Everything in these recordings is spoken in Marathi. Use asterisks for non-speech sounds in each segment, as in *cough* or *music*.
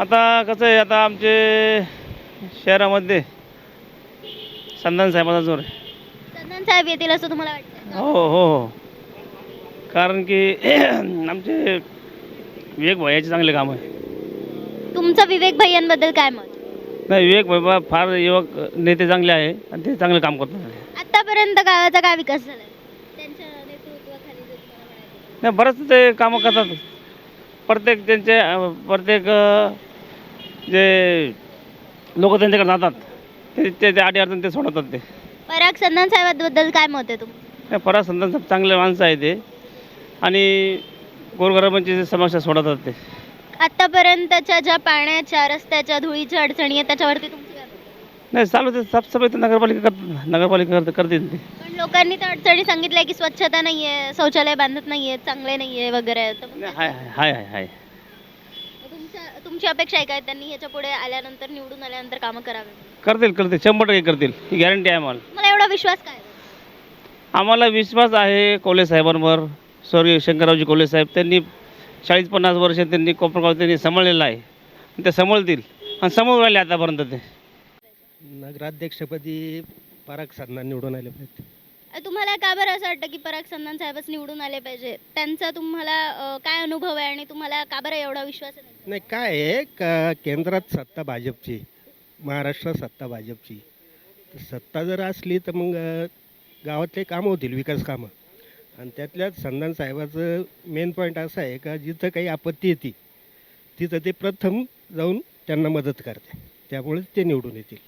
आता कसं आहे आता आमचे शहरामध्ये संधान साहेबाचा जोर आहे. चंदन साहेब येतील असं तुम्हाला वाटतं हो हो हो. कारण की *clears throat* आमचे विवेक भैयाचे चांगले काम आहे. तुमचं विवेक भैयांबद्दल काय मत? नाही विवेक बाबा फार युवक नेते चांगले आहे आणि ते चांगलं काम करतात. आतापर्यंत गावाचा काय विकास झालाय? त्यांच्या नेतृत्वाखाली जर तुम्हाला म्हणायचं. नाही बरंच ते कामं करतात. प्रत्येक त्यांचे प्रत्येक जे लोक त्यांच्याकडे जातात ते ते आडी अडचण ते सोडवतात ते. पराग चंदन साहेबांबद्दल काय मत आहे तुमचं? नाही परत संतान चांगले माणसं आहे ते. आणि गोरगरिबांची समस्या सोडवतात ते. आतापर्यंतच्या ज्या पाण्याच्या रस्त्याच्या धुळीच्या अडचणी आहेत त्याच्यावरती तुमचं? नाही चालू ते साफसफाई तर नगरपालिका करतात नगरपालिका करते करते ते. पण लोकांनी त्या अडचणी सांगितल्या की स्वच्छता नाहीये शौचालय बांधत नाहीये चांगले नाहीये वगैरे. तर मग नाही, हाय हाय हाय हाय तुमच्या तुमची अपेक्षा आहे काय त्यांनी ह्याच्या पुढे आल्यानंतर निवडून आल्यानंतर कामं करावे? करतील करतील शंभर टक्के करतील. ही गॅरंटी आहे आम्हाला. मला एवढा विश्वास काय? आम्हाला विश्वास आहे कोले साहेबांवर. स्वर्गीय शंकररावजी कोले साहेब त्यांनी चाळीस पन्नास वर्ष त्यांनी कोपरगाव त्यांनी सांभाळलेलं आहे. ते सांभाळतील. आणि समोर राहिले आतापर्यंत ते. नगराध्यक्षपदी पराग साधना निवडून आले पाहिजे तुम्हाला का बरं असं वाटतं की पराग संधान साहेबच निवडून आले पाहिजे? त्यांचा तुम्हाला अ, काय अनुभव आहे आणि तुम्हाला का बरं एवढा विश्वास आहे? नाही काय आहे का केंद्रात सत्ता भाजपची महाराष्ट्रात सत्ता भाजपची. तर सत्ता जर असली तर मग अ, गावातले कामं होतील विकास कामं. आणि त्यातल्याच संधान साहेबाचं मेन पॉईंट असं आहे का जिथं काही आपत्ती येते तिथं ते प्रथम जाऊन त्यांना मदत करते त्यामुळेच ते निवडून येतील.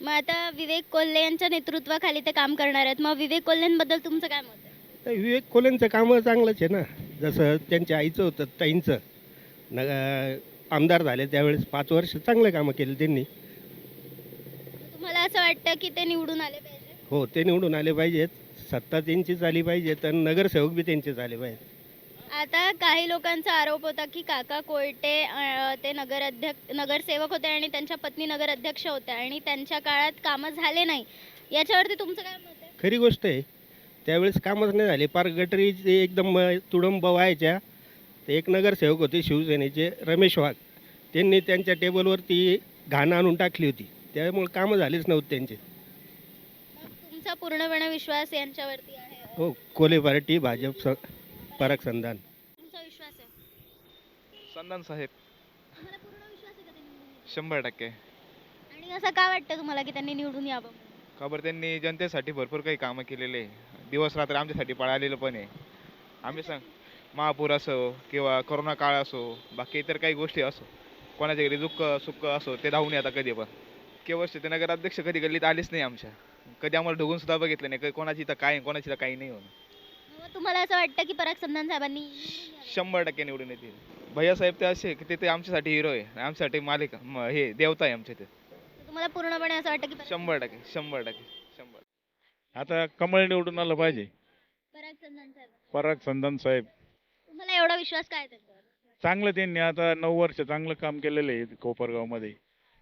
मग आता विवेक कोल्हे यांच्या नेतृत्वाखाली ते काम करणार आहेत. मग विवेक कोल्हेंबद्दल तुमचं काय मत आहे? तर विवेक कोल्यांचं कामं चांगलंच आहे ना. जसं त्यांच्या आईचं होतं ताईंचं. न आमदार झाले त्यावेळेस पाच वर्ष चांगलं कामं केली त्यांनी. तुम्हाला असं वाटतं की ते निवडून आले पाहिजे हो ते निवडून आले पाहिजेत. सत्ता त्यांचीच आली पाहिजे तर नगरसेवक बी त्यांचेच आले पाहिजेत. आता काही लोकांचा आरोप होता की काका कोयटे ते नगराध्यक्ष नगरसेवक होते आणि त्यांच्या पत्नी नगराध्यक्ष होत्या आणि त्यांच्या काळात कामं झाले नाही. याच्यावरती तुमचं काय मत आहे? खरी गोष्ट आहे. त्यावेळेस कामच नाही झाले. पार गटरी एकदम तुडंब व्हायच्या ते एक नगरसेवक होते शिवसेनेचे रमेश वाघ. त्यांनी त्यांच्या टेबलवरती घाण आणून टाकली होती. त्यामुळे कामं झालेच नव्हते त्यांचे. तुमचा पूर्णपणे विश्वास यांच्यावरती आहे? हो कोले पार्टी भाजप स पराग संधान. तुमचा विश्वास आहे? संधान साहेब. तुम्हाला पूर्ण विश्वास आहे का ते निवडून येतील? शंभर टक्के. आणि असं का वाटतं तुम्हाला की त्यांनी निवडून यावं का बरं त्यांनी जनतेसाठी भरपूर काही कामं केलेले. दिवस रात्र आमच्यासाठी पळालेलं पण आहे. आम्ही सांग महापूर असो किंवा करोना काळ असो बाकी इतर काही गोष्टी असो कोणाच्या घरी दुःख सुख असो ते धावून येतात कधी पण. वर्ष ते नगराध्यक्ष कधी गल्लीत आलेच नाही आमच्या. कधी आम्हाला ढोगून सुद्धा बघितलं नाही कोणाची तर काय कोणाची तर काही नाही होणं मग तुम्हाला असं वाटतं की पराग संधान साहेबांनी? शंभर टक्के निवडून येतील. भैया साहेब ते असे की ते ते आमच्यासाठी हिरो आहे. आमच्यासाठी मालिक म- हे देवता आहे आमच्या ते तुम्हाला पूर्णपणे असं वाटतं की पराग- शंभर टक्के शंभर टक्के शंभर आता कमळ निवडून आलं पाहिजे. पराग संधान साहेब. पराग संधान साहेब. तुम्हाला एवढा विश्वास काय आहे त्यांच्यावर? चांगलं त्यांनी आता नऊ वर्ष चांगलं काम केलेलं आहे कोपरगावमध्ये.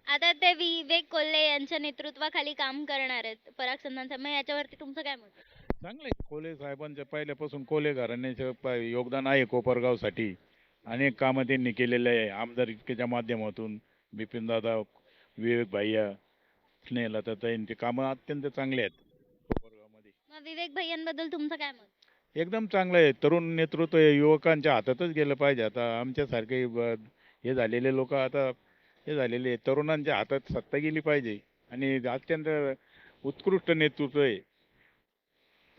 आता ते विवेक कोल्हे यांच्या नेतृत्वाखाली काम करणार आहेत पराग संधान साहेब. मग याच्यावरती तुमचं काय मत आहे? चांगलं कोले साहेबांचं पहिल्यापासून कोले घराण्याचं प- योगदान आहे कोपरगावसाठी. अनेक कामं त्यांनी केलेले आहे. आमदारकीच्या माध्यमातून बिपिनदादा विवेक भैया स्नेहलता त्यांची कामं अत्यंत चांगले आहेत कोपरगावमध्ये. मग विवेक भैयांबद्दल तुमचं काय मत? एकदम चांगलं आहे. तरुण नेतृत्व हे युवकांच्या हातातच गेलं पाहिजे. आता आमच्यासारखे ब- हे झालेले लोक आता हे झालेले आहेत. तरुणांच्या हातात सत्ता गेली पाहिजे. आणि अत्यंत उत्कृष्ट नेतृत्व आहे.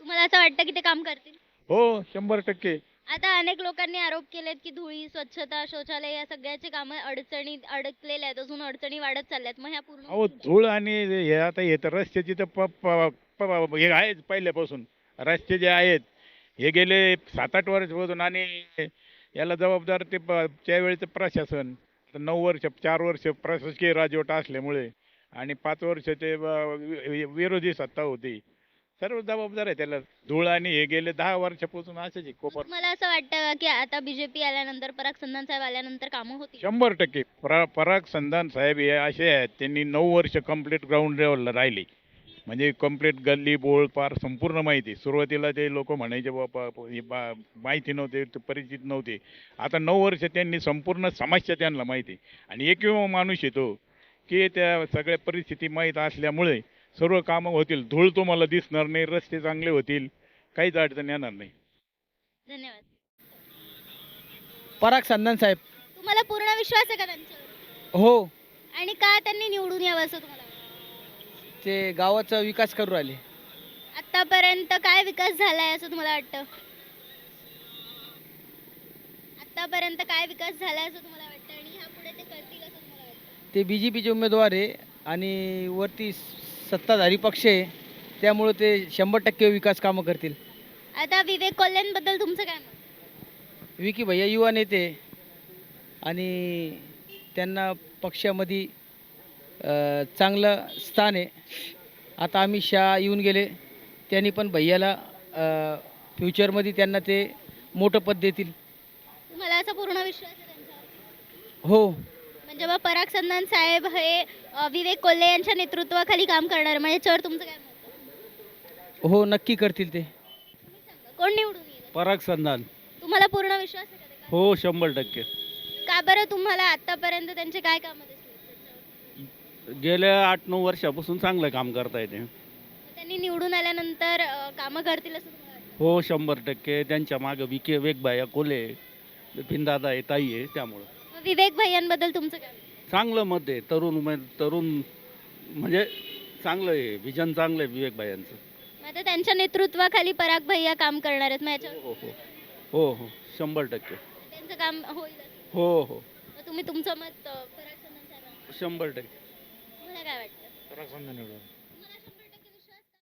तुम्हाला असं वाटतं की ते काम करतील? हो शंभर टक्के. आता अनेक लोकांनी आरोप केलेत की धुळी स्वच्छता शौचालय या सगळ्याचे कामं अडचणी अडकलेल्या आहेत. अजून अडचणी वाढत चालल्यात. मग ह्या पूर्ण अहो? धूळ आणि हे आता हे तर रस्त्याची तर प प- प- हे आहेच पहिल्यापासून. रस्ते जे आहेत हे गेले सात आठ वर्षापासून आणि याला जबाबदार ते प- त्यावेळेचं प्रशासन. नऊ वर्ष चार वर्ष प्रशासकीय राजवट असल्यामुळे आणि पाच वर्ष ते ब- वि- विरोधी सत्ता होती. सर्व जबाबदार आहे त्याला. धूळ आणि हे गेले दहा वर्षापासून असेच आहे कोपर. तुम्हाला असं वाटतं का की आता बीजेपी आल्यानंतर पराग संधान साहेब आल्यानंतर कामं होतील. शंभर टक्के. परा पराग संधान साहेब हे असे आहेत त्यांनी नऊ वर्ष कंप्लीट ग्राउंड लेवलला राहिले. म्हणजे कंप्लीट गल्ली बोळ पार संपूर्ण माहिती. सुरुवातीला ते लोक म्हणायचे बाबा हे बा माहिती नव्हते ते परिचित नव्हते. आता नऊ वर्ष त्यांनी संपूर्ण समस्या त्यांना माहिती. आणि एकमेव माणूस येतो की त्या सगळ्या परिस्थिती माहीत असल्यामुळे सर्व कामं होतील. धूळ तुम्हाला दिसणार नाही रस्ते चांगले होतील. काहीच अडचण येणार नाही. धन्यवाद. पराग संदन साहेब. तुम्हाला पूर्ण विश्वास आहे का त्यांच्यावर? हो. आणि का त्यांनी निवडून यावं असं तुम्हाला? ते गावाचा विकास करू राहिले. आतापर्यंत काय विकास झालाय असं तुम्हाला वाटतं? आतापर्यंत काय विकास झालाय असं तुम्हाला वाटतं? आणि ह्या पुढे ते करतील असं तुम्हाला वाटतं? ते बी जे पीचे उमेदवार आहे आणि वरती सत्ताधारी पक्ष आहे त्यामुळं ते शंभर टक्के विकास कामं करतील. आता विवेक कोल्हेंबद्दल तुमचं काय मत? विकी भैया युवा नेते आणि त्यांना पक्षामध्ये अ, चांगलं स्थान आहे. आता अमित शहा येऊन गेले त्यांनी पण भैयाला अ, फ्युचरमध्ये त्यांना ते मोठं पद देतील. तुम्हाला असा पूर्ण विश्वास आहे त्यांच्यावर? हो. म्हणजे मग पराग संधान साहेब हे विवेक कोल्हे यांच्या नेतृत्वाखाली काम करणार म्हणजे याच्यावर तुमचं काय मत हो नक्की करतील ते. कोण निवडून येईल? पराग संधान. तुम्हाला पूर्ण विश्वास आहे का ते काम- हो शंभर टक्के. का बरं तुम्हाला आतापर्यंत त्यांचे काय कामं दिसले? गेल्या आठ नऊ वर्षापासून चांगलं काम करता येते. त्यांनी निवडून आल्यानंतर अ, कामं करतील असं तुम्हाला वाटतं? हो शंभर टक्के. त्यांच्या मागं विके वेगबाया कोले पिंदादा आहे ताई आहे त्यामुळं. मग विवेक भैयांबद्दल तुमचं काय मत? चांगलं मत आहे. तरुण उमेद तरुण म्हणजे चांगलं आहे. विजन चांगलं आहे विवेक भायांचं मग आता त्यांच्या नेतृत्वाखाली पराग भैया काम करणार आहेत. मग याच्यावर हो हो. हो हो. शंभर टक्के. त्यांचं काम होईल असं. हो हो. मग तुम्ही तुमचं मत अ, पराग शंभर टक्के. तुम्हाला काय वाटतं?